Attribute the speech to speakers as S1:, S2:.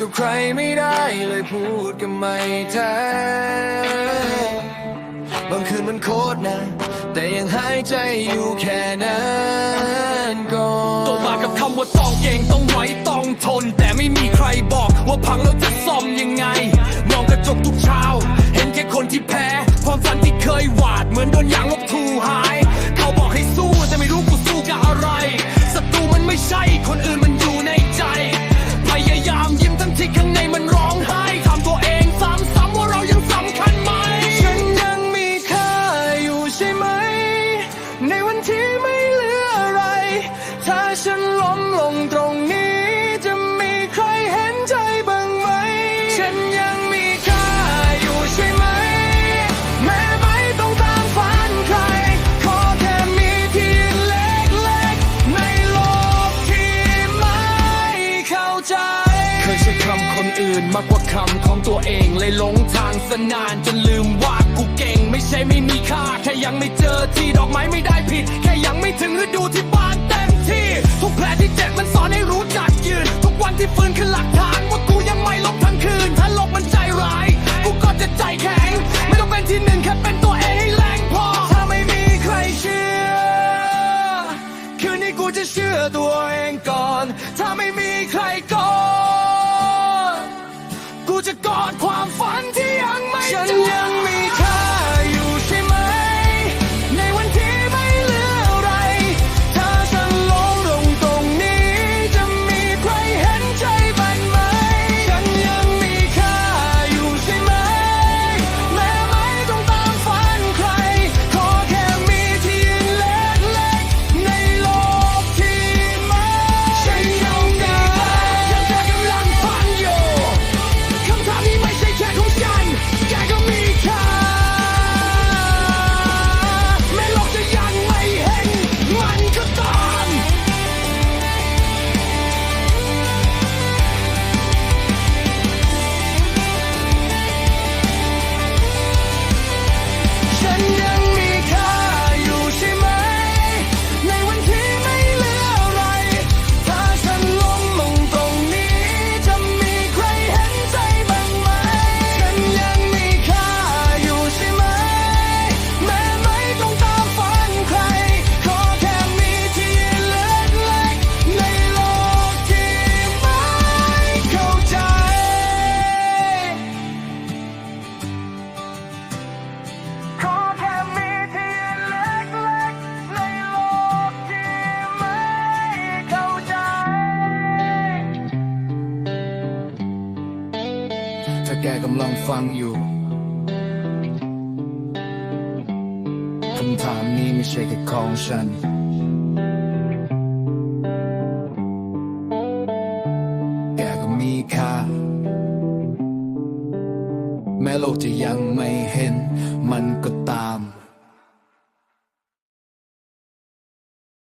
S1: กับใครไม่ได้เลยพูดกับไม่แท้บางคืนมันโคตรนานแต่ยังหายใจอยู่แค่นั้นก่อน
S2: โตมากับคำว่าต้องเก่งต้องไหวต้องทน แต่ไม่มีใครบอกว่าพังแล้วจะซ่อมยังไง มองกระจกทุกเช้า เห็นแค่คนที่แพ้ ความฝันที่เคยหวาดเหมือนโดนยางลบทูหาย เขาบอกให้สู้แต่ไม่รู้กูสู้กับอะไรศัตรูมันไม่ใช่คนอื่น ถ้า ค
S1: นอื่นมากก
S2: ว่าคำของตัวเองเลยหลงทางสนานจนลืมว่ากูเก่ง ไม่ใช่ไม่มีค่า แค่ยังไม่เจอที่ดอกไม้ไม่ได้ผิด แค่ยังไม่ถึงฤดูที่บานเต็มที่ ทุกแผลที่เจ็บมันสอนให้รู้จักยืน ทุกวันที่ฟื้นคือหลักฐานว่ากูยังไม่ลบทั้งคืน ถ้าลกมันใจร้าย กูก็จะใจแข็ง ไม่ต้องเป็นที่หนึ่งแค่เป็นตัวเองให้แรงพอ
S1: ถ้าไม่มีใครเชื่อ คืนนี้กูจะเชื่อตัวเองก่อน ถ้าไม่มีใครก แกกำ
S2: ลังฟังอยู่ คำถามนี้ไม่ใช่แค่ของฉัน แกก็มีค่า แม้โลกจะยังไม่